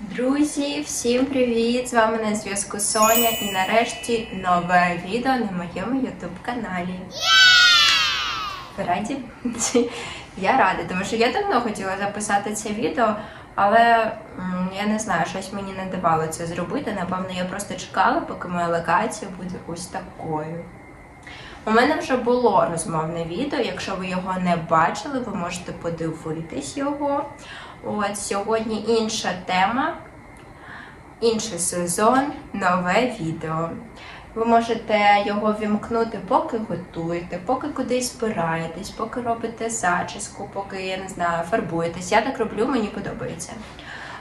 Друзі, всім привіт! З вами на зв'язку Соня і нарешті нове відео на моєму YouTube каналі. Ви раді? Я рада, тому що я давно хотіла записати це відео, але я не знаю, щось мені не давало це зробити. Напевно, я просто чекала, поки моя локація буде ось такою. У мене вже було розмовне відео. Якщо ви його не бачили, ви можете подивитись його. От сьогодні інша тема, інший сезон, нове відео. Ви можете його вімкнути, поки готуєте, поки кудись збираєтесь, поки робите зачіску, поки я не знаю, фарбуєтесь. Я так роблю, мені подобається.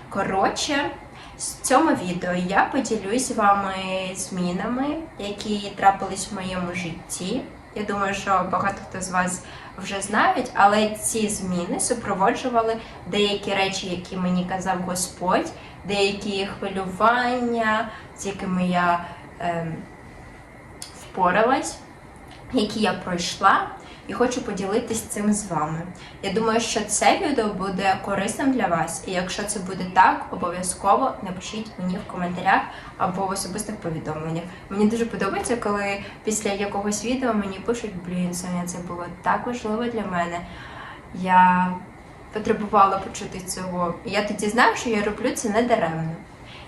Коротше, в цьому відео я поділюсь з вами змінами, які трапились в моєму житті. Я думаю, що багато хто з вас вже знають, але ці зміни супроводжували деякі речі, які мені казав Господь, деякі хвилювання, з якими я ем, впоралась, які я пройшла, і хочу поділитись цим з вами. Я думаю, що це відео буде корисним для вас, і якщо це буде так, обов'язково напишіть мені в коментарях або в особистих повідомленнях. Мені дуже подобається, коли після якогось відео мені пишуть, блін, Соня, це було так важливо для мене. Я потребувала почути цього. Я тоді знаю, що я роблю це не даремно.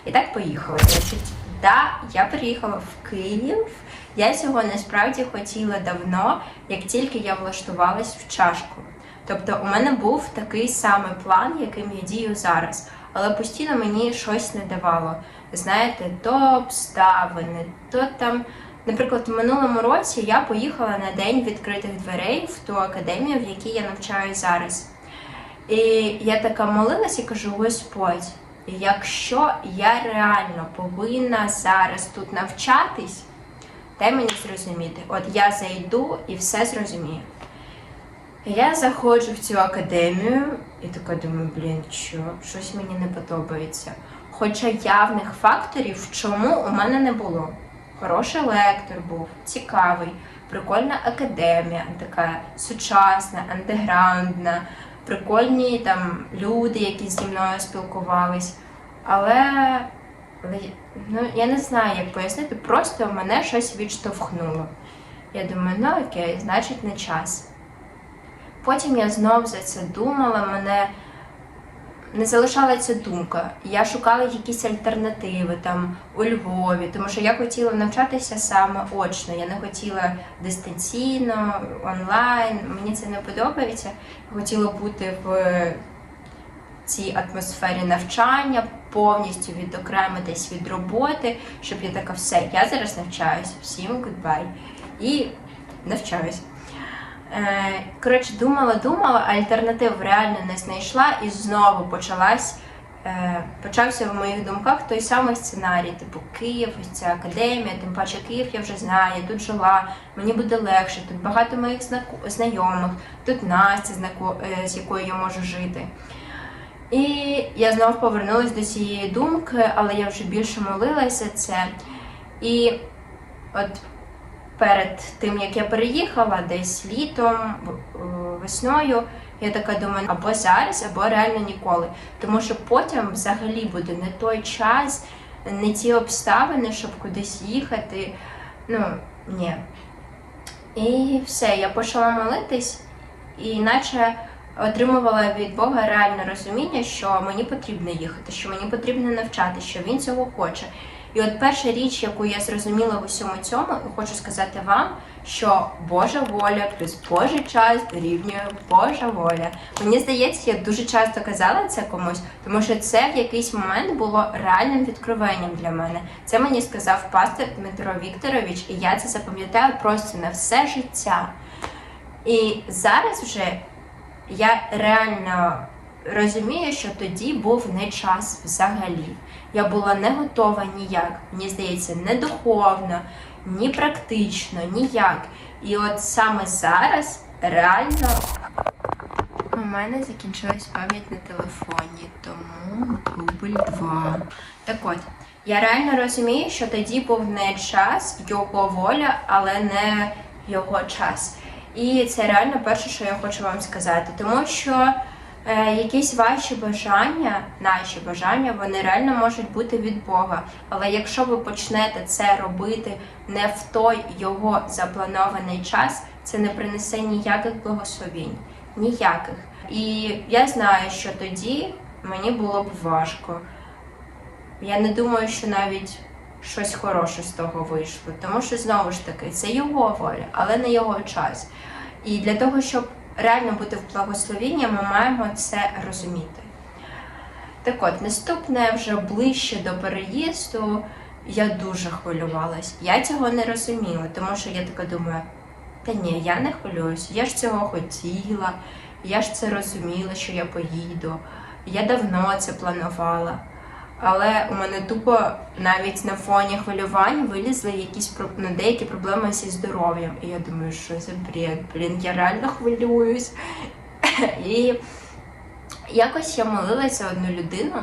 І так поїхала. Значить, да, я переїхала в Київ. Я цього насправді хотіла давно, як тільки я влаштувалась в чашку. Тобто, у мене був такий самий план, яким я дію зараз, але постійно мені щось не давало. Знаєте, то обставини, то там. Наприклад, в минулому році я поїхала на день відкритих дверей в ту академію, в якій я навчаюсь зараз. І я така молилась і кажу: Господь, якщо я реально повинна зараз тут навчатись, дай мені зрозуміти. От я зайду і все зрозумію. Я заходжу в цю академію і така думаю, блін, що щось мені не подобається. Хоча явних факторів, чому у мене не було. Хороший лектор був, цікавий, прикольна академія, така сучасна, андеграундна, прикольні там люди, які зі мною спілкувались. Але ну, я не знаю, як пояснити, просто мене щось відштовхнуло. Я думаю, ну окей, значить не час. Потім я знов за це думала, мене не залишала ця думка. Я шукала якісь альтернативи там у Львові, тому що я хотіла навчатися саме очно. Я не хотіла дистанційно, онлайн. Мені це не подобається. Хотіла бути в цій атмосфері навчання, повністю відокремитись від роботи, щоб я така все, я зараз навчаюся, всім гудбай. І навчаюсь. Е, Коротше, думала, думала, альтернатив реально не знайшла, і знову почалась. е, Почався в моїх думках той самий сценарій, типу Київ, ось ця академія, тим паче Київ я вже знаю, я тут жила, мені буде легше, тут багато моїх знайомих, тут Настя, е, з якою я можу жити. І я знову повернулася до цієї думки, але я вже більше молилася це. І от перед тим, як я переїхала, десь літом, е, весною, я така думаю, або зараз, або реально ніколи. Тому що потім взагалі буде не той час, не ті обставини, щоб кудись їхати. Ну, ні. І все, я почала молитись, і наче отримувала від Бога реальне розуміння, що мені потрібно їхати, що мені потрібно навчати, що він цього хоче. І от перша річ, яку я зрозуміла в усьому цьому, і хочу сказати вам, що Божа воля плюс Божий час дорівнює Божа воля. Мені здається, я дуже часто казала це комусь, тому що це в якийсь момент було реальним відкровенням для мене. Це мені сказав пастор Дмитро Вікторович, і я це запам'ятаю просто на все життя. І зараз вже я реально розумію, що тоді був не час взагалі. Я була не готова ніяк. Мені здається, не духовно, ні практично, ніяк. І от саме зараз реально у мене закінчилась пам'ять на телефоні, тому дубль 2. Так от, я реально розумію, що тоді був не час, його воля, але не його час. І це реально перше, що я хочу вам сказати, тому що Е, якісь ваші бажання, наші бажання, вони реально можуть бути від Бога. Але якщо ви почнете це робити не в той його запланований час, це не принесе ніяких благословінь. Ніяких. І я знаю, що тоді мені було б важко. Я не думаю, що навіть щось хороше з того вийшло. Тому що знову ж таки це його воля, але не його час. І для того, щоб реально бути в благословінні, ми маємо це розуміти. Так от, наступне вже ближче до переїзду, я дуже хвилювалась. Я цього не розуміла, тому що я така думаю, та ні, я не хвилююсь, я ж цього хотіла, я ж це розуміла, що я поїду. Я давно це планувала. Але у мене тупо навіть на фоні хвилювань вилізли якісь про- ну, деякі проблеми зі здоров'ям. І я думаю, що за бред, блін, я реально хвилююсь. І якось я молилася одну людину.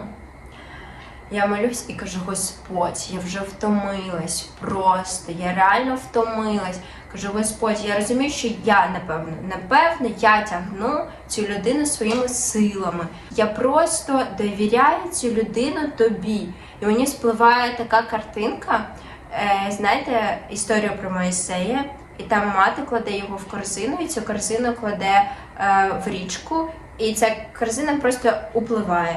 Я молюсь і кажу, Господь, я вже втомилась просто, я реально втомилась. Кажу, Господь, я розумію, що я напевно, напевно, я тягну цю людину своїми силами. Я просто довіряю цю людину тобі. І мені спливає така картинка. Е, знаєте, історію про Моїсея, і там мати кладе його в корзину, і цю корзину кладе е, в річку, і ця корзина просто upливає.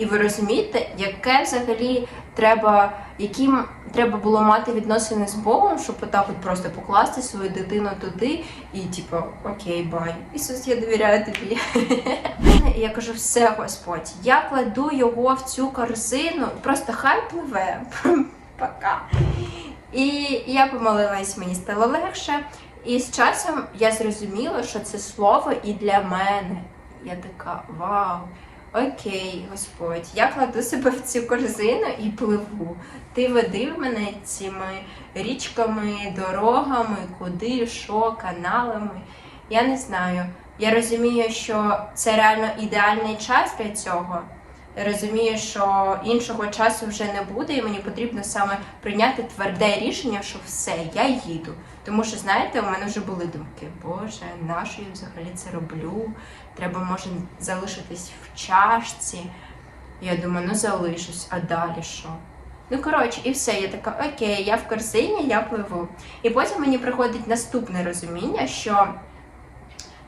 І ви розумієте, яке взагалі треба, яким треба було мати відносини з Богом, щоб отак от просто покласти свою дитину туди і типу, окей, бай. Ісус, я довіряю тобі. Я кажу, все, Господь, я кладу його в цю корзину, просто хай пливе. Пока. І я помолилась, мені стало легше. І з часом я зрозуміла, що це слово і для мене. Я така, вау. Окей, Господь, я кладу себе в цю корзину і пливу. Ти веди мене цими річками, дорогами, куди, що, каналами. Я не знаю. Я розумію, що це реально ідеальний час для цього. Я розумію, що іншого часу вже не буде, і мені потрібно саме прийняти тверде рішення, що все, я їду. Тому що, знаєте, у мене вже були думки, Боже, нащо я взагалі це роблю? Треба, може, залишитись в чашці. Я думаю, ну залишусь, а далі що? Ну, коротше, і все. Я така, окей, я в корзині, я пливу. І потім мені приходить наступне розуміння, що.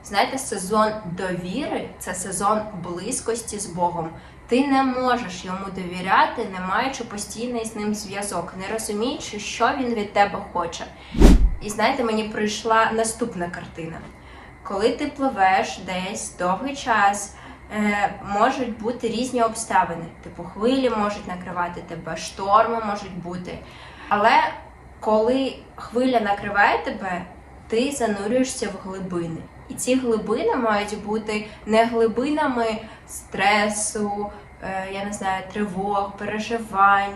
Знаєте, сезон довіри це сезон близькості з Богом. Ти не можеш йому довіряти, не маючи постійний з ним зв'язок, не розуміючи, що він від тебе хоче. І знаєте, мені прийшла наступна картина. Коли ти пливеш десь довгий час, е, можуть бути різні обставини. Типу хвилі можуть накривати тебе, шторми можуть бути. Але коли хвиля накриває тебе, ти занурюєшся в глибини. І ці глибини мають бути не глибинами стресу, е, я не знаю, тривог, переживань,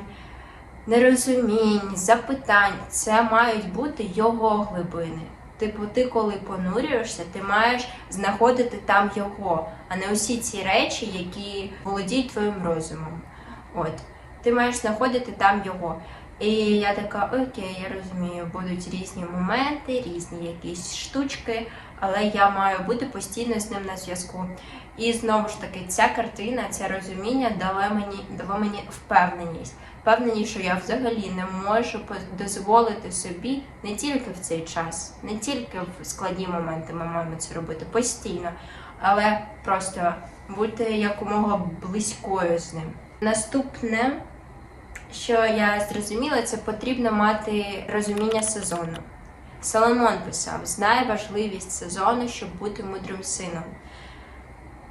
нерозумінь, запитань. Це мають бути його глибини. Типу, ти коли понурюєшся, ти маєш знаходити там його, а не усі ці речі, які володіють твоїм розумом. От, ти маєш знаходити там його. І я така, окей, я розумію, будуть різні моменти, різні якісь штучки, але я маю бути постійно з ним на зв'язку. І знову ж таки, ця картина, це розуміння дало мені, дало мені впевненість. Впевненість, що я взагалі не можу дозволити собі не тільки в цей час, не тільки в складні моменти ми маємо це робити постійно, але просто бути якомога близькою з ним. Наступне що я зрозуміла, це потрібно мати розуміння сезону. Соломон писав: знай важливість сезону, щоб бути мудрим сином.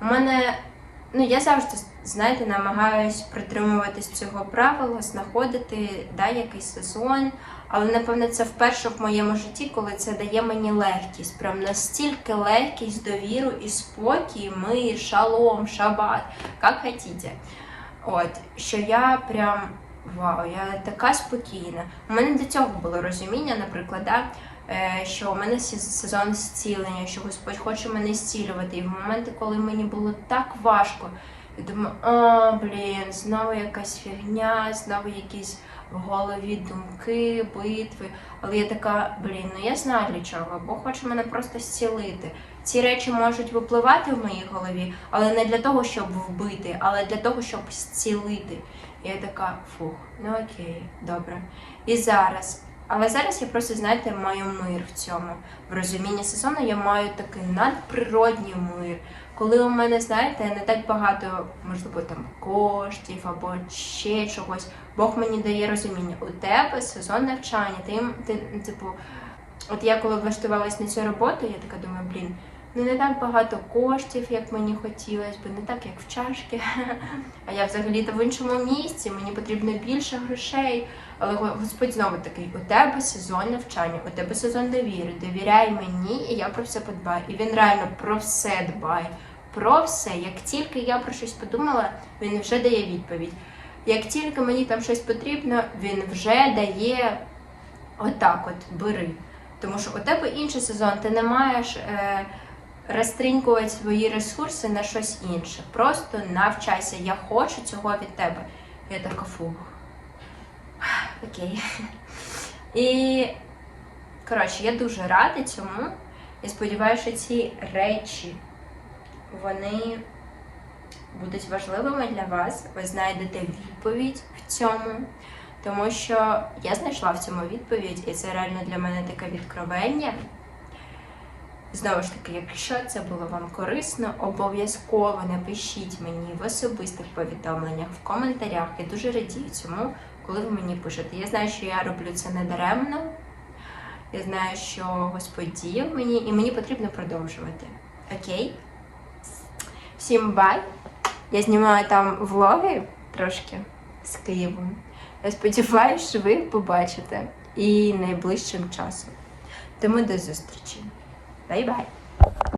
У мене, ну я завжди, знаєте, намагаюсь притримуватись цього правила, знаходити да, якийсь сезон. Але напевно це вперше в моєму житті, коли це дає мені легкість. Прям настільки легкість, довіру і спокій, мир, шалом, шабат, як хотіте. От, що я прям вау, я така спокійна. У мене до цього було розуміння, наприклад, да, е, що у мене сезон зцілення, що Господь хоче мене зцілювати. І в моменти, коли мені було так важко, І думаю, а, блін, знову якась фігня, знову якісь в голові думки, битви. Але я така, блін, ну я знаю для чого, Бог хоче мене просто зцілити. Ці речі можуть випливати в моїй голові, але не для того, щоб вбити, але для того, щоб зцілити. І я така, фух, ну окей, добре. І зараз. Але зараз я просто, знаєте, маю мир в цьому. В розумінні сезону я маю такий надприродній мир. Коли у мене, знаєте, не так багато, можливо, там коштів або ще чогось, Бог мені дає розуміння. У тебе сезон навчання. Ти, ти типу, от я коли влаштувалась на цю роботу, я така думаю, блін, ну не так багато коштів, як мені хотілося б, не так, як в чашки. А я взагалі-то в іншому місці, мені потрібно більше грошей. Але Господь знову такий, у тебе сезон навчання, у тебе сезон довіри, довіряй мені, і я про все подбаю. І він реально про все дбає. Про все. Як тільки я про щось подумала, він вже дає відповідь. Як тільки мені там щось потрібно, він вже дає отак от, бери. Тому що у тебе інший сезон, ти не маєш е, розтринькувати свої ресурси на щось інше. Просто навчайся. Я хочу цього від тебе. Я така фух. Окей. І коротше, я дуже рада цьому. І сподіваюся, що ці речі вони будуть важливими для вас. Ви знайдете відповідь в цьому. Тому що я знайшла в цьому відповідь, і це реально для мене таке відкровення. Знову ж таки, якщо це було вам корисно, обов'язково напишіть мені в особистих повідомленнях, в коментарях. Я дуже радію цьому, коли ви мені пишете. Я знаю, що я роблю це не даремно. Я знаю, що Господь діяв мені, і мені потрібно продовжувати. Окей? Всім бай! Я знімаю там влоги трошки з Києвом. Я сподіваюся, що ви побачите і найближчим часом. Тому до зустрічі. Bye bye.